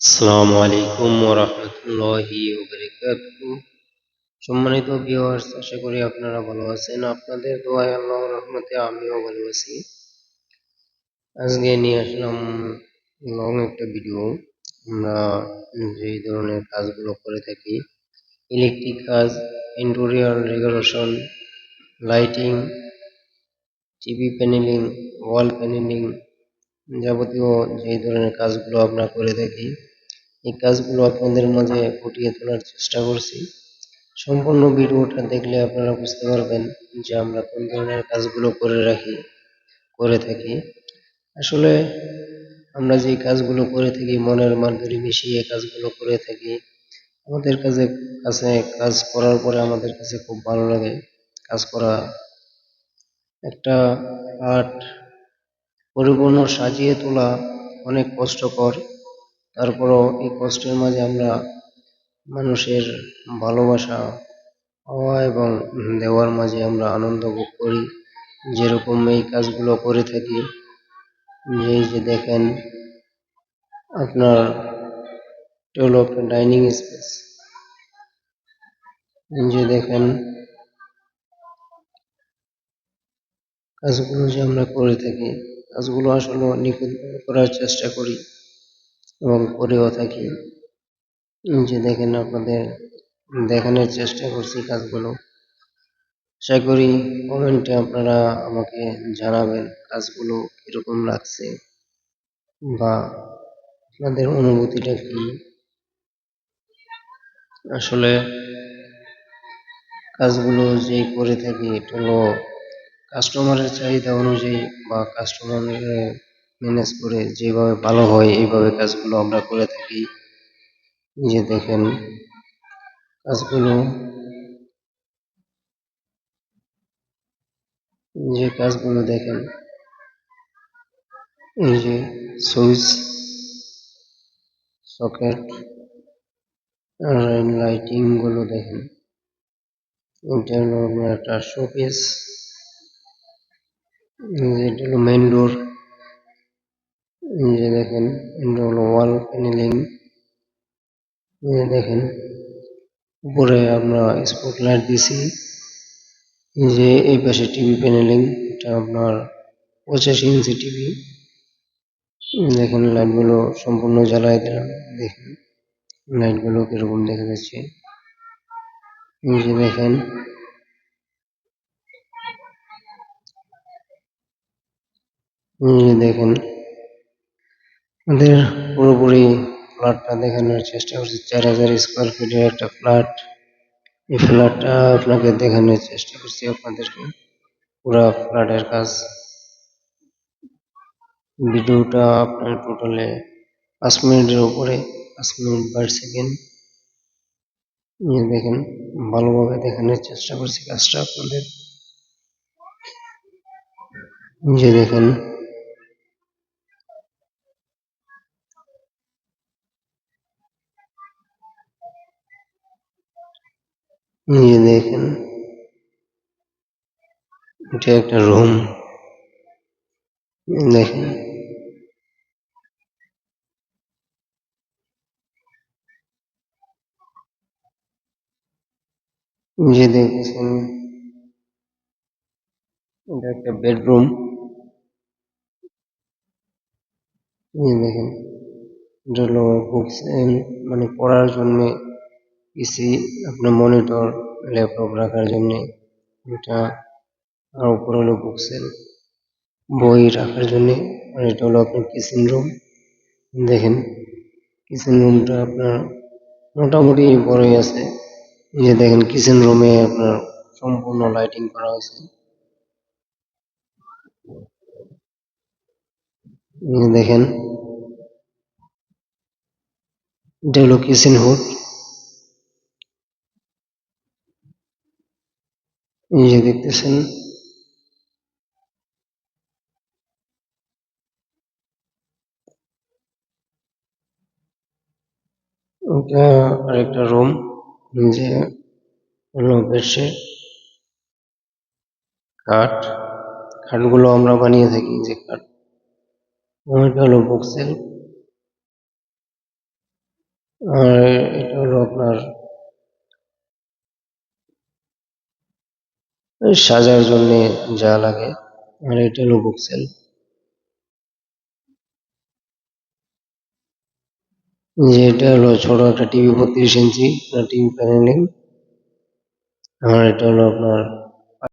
আসসালামু আলাইকুম ওরহমতুল্লাহি সম্মানিত ভিউয়ার্স আশা করি আপনারা ভালো আছেন। আপনাদের দোয়ায় আল্লাহর রহমতে আমিও ভালো আছি। আজকে নিয়ে আসলাম লং একটা ভিডিও আমরা যে ধরনের কাজগুলো করে থাকি ইলেকট্রিক কাজ interior decoration lighting TV paneling wall paneling যাবতীয় যে ধরনের কাজগুলো আমরা করে থাকি, এই কাজগুলো আপনাদের মাঝে ফুটিয়ে তোলার চেষ্টা করছি। সম্পূর্ণ ভিডিওটা দেখলে আপনারা বুঝতে পারবেন যে আমরা কোন ধরনের কাজগুলো করে রাখি, করে থাকি। আসলে আমরা যে কাজগুলো করে থাকি, মনের মাধুরী মিশিয়ে কাজগুলো করে থাকি, আমাদের কাছে কাছে কাজ করার পরে আমাদের কাছে খুব ভালো লাগে। কাজ করা একটা আর্ট পরিপূর্ণ সাজিয়ে তোলা অনেক কষ্টকর তারপরও এই কষ্টের মাঝে আমরা মানুষের ভালোবাসা পাওয়া এবং দেওয়ার মাঝে আমরা আনন্দ ভোগ করি। যেরকম এই কাজগুলো করে থাকি। এই যে দেখেন, আপনার একটা ডাইনিং স্পেস। যে দেখেন, কাজগুলো যে আমরা করে থাকি। কাজগুলো আসলে নিখুঁত করার চেষ্টা করি এবং করেও থাকি। যে দেখেন আপনাদের দেখানোর চেষ্টা করছি কাজগুলো। আশা করি কমেন্টে আপনারা আমাকে জানাবেন কাজগুলো কীরকম লাগছে বা আপনাদের অনুভূতিটা কি? আসলে কাজগুলো যে করে থাকি এটা হলো কাস্টমারের চাহিদা অনুযায়ী বা কাস্টমারের ম্যানেজ করে যেভাবে ভালো হয়, এইভাবে কাজগুলো আমরা করে থাকি। যে দেখেন, কাজগুলো যে কাজগুলো দেখেন, এই যে সুইচ সকেট আর লাইটিংগুলো দেখেন এটা একটা শোকেস এটা হলো মেন ডোর যে দেখেন এটা হলো ওয়াল প্যানেলিং দেখেন উপরে আমরা স্পটলাইট দিছি যে এই পাশে টিভি প্যানেলিং এটা আপনার পঁচাশি ইঞ্চি টিভি দেখেন লাইটগুলো সম্পূর্ণ জ্বালায় দিলাম। দেখেন। লাইটগুলো কীরকম দেখা যাচ্ছে। যে দেখেন। দেখেন। আমাদের পুরোপুরি ফ্ল্যাটটা দেখানোর চেষ্টা করছি। চার হাজার স্কোয়ার ফিটের একটা ফ্ল্যাট এই ফ্ল্যাটটা আপনাকে দেখানোর চেষ্টা করছি আপনাদেরকে। পুরো ফ্ল্যাটের কাজ। ভিডিওটা আপনার টোটালে পাঁচ মিনিটের উপরে, পাঁচ মিনিট বাই সেকেন্ড দেখেন, ভালোভাবে দেখানোর চেষ্টা করছি কাজটা আপনাদের। যে দেখেন নিয়ে দেখেন এটা একটা রুম দেখেন যে দেখেছেন এটা একটা বেডরুম দেখেন এটা হলো বুকস মানে পড়ার জন্য পিসি আপনার মনিটর ল্যাপটপ রাখার জন্য, এটা আর উপরে হলো বুকসেল বই রাখার জন্য, আর এটা হলো আপনার কিচেন রুম দেখেন কিচেন রুমটা আপনার মোটামুটি বড়ই আছে। যে দেখেন কিচেন রুমে আপনার সম্পূর্ণ লাইটিং করা হয়েছে। দেখেন, এটা হলো কিচেন হুড যে দেখতেছেন। ওটা আরেকটা রুম, যে হলো বেডশিট, কাঠ। খাটগুলো আমরা বানিয়ে থাকি, যে কাঠ। ওইটা হলো বুকসেল আর এটা হলো আপনার সাজার জন্য যা লাগে, আর এটা হলো বুকসেল যে এটা হলো ছোট একটা টিভি বত্রিশ ইঞ্চি টিভি প্যানেলিং আর এটা হলো আপনার